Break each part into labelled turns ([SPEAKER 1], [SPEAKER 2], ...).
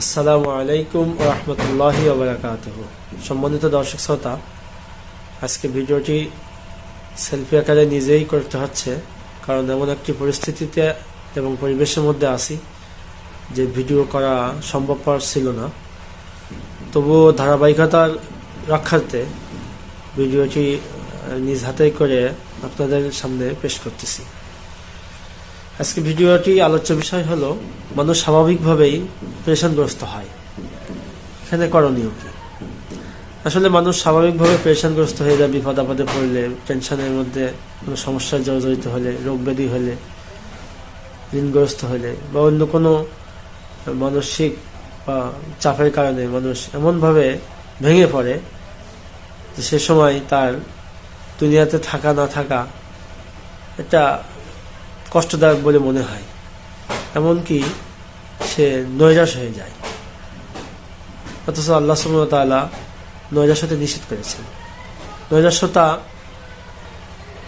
[SPEAKER 1] আসসালামু আলাইকুম রহমতুল্লাহি ওবরাকাত সম্মানিত দর্শক শ্রোতা, আজকে ভিডিওটি সেলফি আকারে নিজেই করতে হচ্ছে, কারণ এমন একটি পরিস্থিতিতে এবং পরিবেশের মধ্যে আছি যে ভিডিও করা সম্ভবপর ছিল না। তবুও ধারাবাহিকতার রক্ষার্থে ভিডিওটি নিজ হাতেই করে আপনাদের সামনে পেশ করতেছি। আজকে ভিডিওটি আলোচ্য বিষয় হলো, মানুষ স্বাভাবিকভাবেই পেরেশানগ্রস্ত হয়। এখানে করণীয় কি? আসলে মানুষ স্বাভাবিকভাবে পেরেশানগ্রস্ত হয়ে যায়, বিপদ আপদে পড়লে, টেনশনের মধ্যে, কোনো সমস্যায় জর্জরিত হলে রোগ ব্যাধি হলে, ঋণগ্রস্ত হলে, বা অন্য কোনো মানসিক বা চাপের কারণে মানুষ এমনভাবে ভেঙে পড়ে যে সে সময় তার দুনিয়াতে থাকা না থাকা এটা কষ্টদায়ক বলে মনে হয়। এমনকি সে নৈরাশ হয়ে যায়। অথচ আল্লাহ সুমতালা হতে নিষেধ করেছেন। নৈরাস্যতা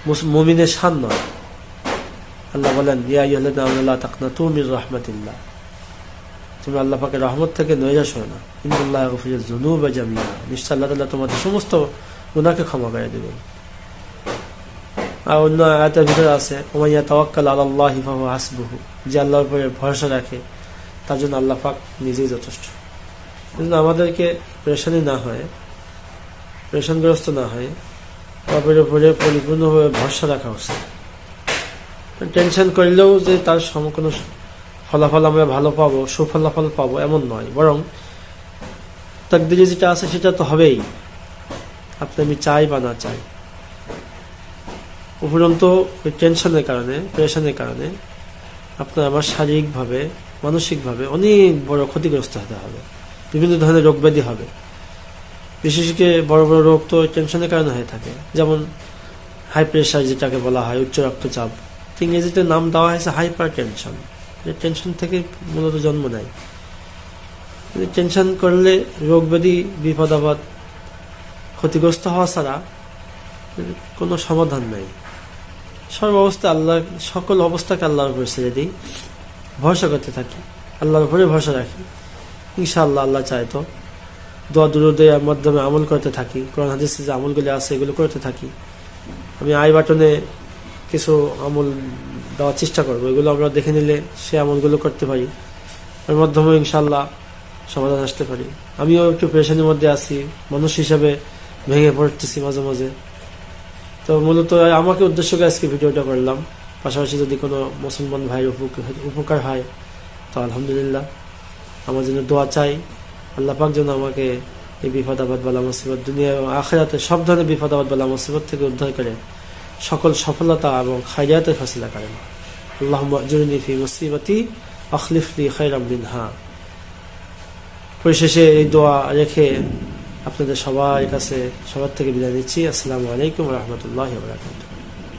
[SPEAKER 1] মুস- মুমিনের শান নয়। আল্লাহ বলেন, ইয়া আল্লাহ তাকনা তুমির রহমতিল্লাহ। তুমি আল্লাহ পাকে রহমত থেকে নৈরাশ হয় না। ইন্দুল্লাহ জুনু বা জামিয়া নিশ্চয় আল্লাহ তোমাদের সমস্ত গুণাকে ক্ষমা করে দেবেন। আর অন্য আয়াতের ভিতরে আছে ওমাইয়া তাওয়াক্কাল আল্লাহ হিফাহু হাসবুহু যে আল্লাহর উপরে ভরসা রাখে, তার জন্য আল্লাহ পাক নিজেই যথেষ্ট। কিন্তু আমাদেরকে প্রেশানি না হয়, প্রেশানগ্রস্ত না হয়, রবের উপরে পরিপূর্ণভাবে ভরসা রাখা উচিত। টেনশন করলেও যে তার সম কোনো ফলাফল আমরা ভালো পাবো, সুফলাফল পাবো, এমন নয়। বরং তাকদিরে যেটা আছে সেটা তো হবেই। আপনি আমি চাই বা না চাই। উপরন্ত ওই টেনশনের কারণে, প্রেশনের কারণে আপনার আবার শারীরিকভাবে, মানসিকভাবে অনেক বড় ক্ষতিগ্রস্ত হতে হবে। বিভিন্ন ধরনের রোগ ব্যাধি হবে। বিশেষ করে বড় বড় রোগ তো টেনশনের কারণে হয়ে থাকে। যেমন হাই প্রেশার যেটাকে বলা হয়, উচ্চ রক্তচাপ। ইংরেজিতে নাম দেওয়া হয়েছে হাইপার টেনশন টেনশন থেকে মূলত জন্ম নেয়। টেনশন করলে রোগ ব্যাধি বিপদ আপদ ক্ষতিগ্রস্ত হওয়া ছাড়া কোনো সমাধান নাই। সর্ব অবস্থা আল্লাহ সকল অবস্থাকে আল্লাহর উপরে ছেড়ে দিই। ভরসা করতে থাকি। আল্লাহর উপরে ভরসা রাখি। ইনশাআল্লাহ আল্লাহ চায় তো। দোয়া দুরুদের মাধ্যমে আমল করতে থাকি। কোরআন, হাদিস যে আমলগুলি আছে এগুলো করতে থাকি। আমি আই বাটনে কিছু আমল দেওয়ার চেষ্টা করব। এগুলো আমরা দেখে নিলে সে আমলগুলো করতে পারি। এর মাধ্যমে ইনশাল্লাহ সমাধান আসতে পারি। আমিও একটু পেরেশানির মধ্যে আছি। মানুষ হিসাবে ভেঙে পড়তেছি মাঝে মাঝে। তো মূলত আমাকে উদ্দেশ্য করে আজকে ভিডিওটা করলাম। পাশাপাশি যদি কোনো মুসলমান ভাইয়ের উপকার- হয় তো আলহামদুলিল্লাহ। আমার জন্য দোয়া চাই। আল্লাহ পাক যেন আমাকে এই বিপদ আপদ বালা মুসিবত, দুনিয়া এবং আখেরাতে সব ধরনের বিপদ আপদ বালা মুসিবত থেকে উদ্ধার করে সকল সফলতা এবং খাইয়াতের ফাসিলা করেন। আল্লাহ জরুনি মুসিবতি আখলিফলি খাইরাম হা পরিশেষে এই দোয়া রেখে আপনাদের সবাই কাছে সবার থেকে বিদায় নিচ্ছি। আসসালামু আলাইকুম রহমতুল্লাহ বরাকাতুহ।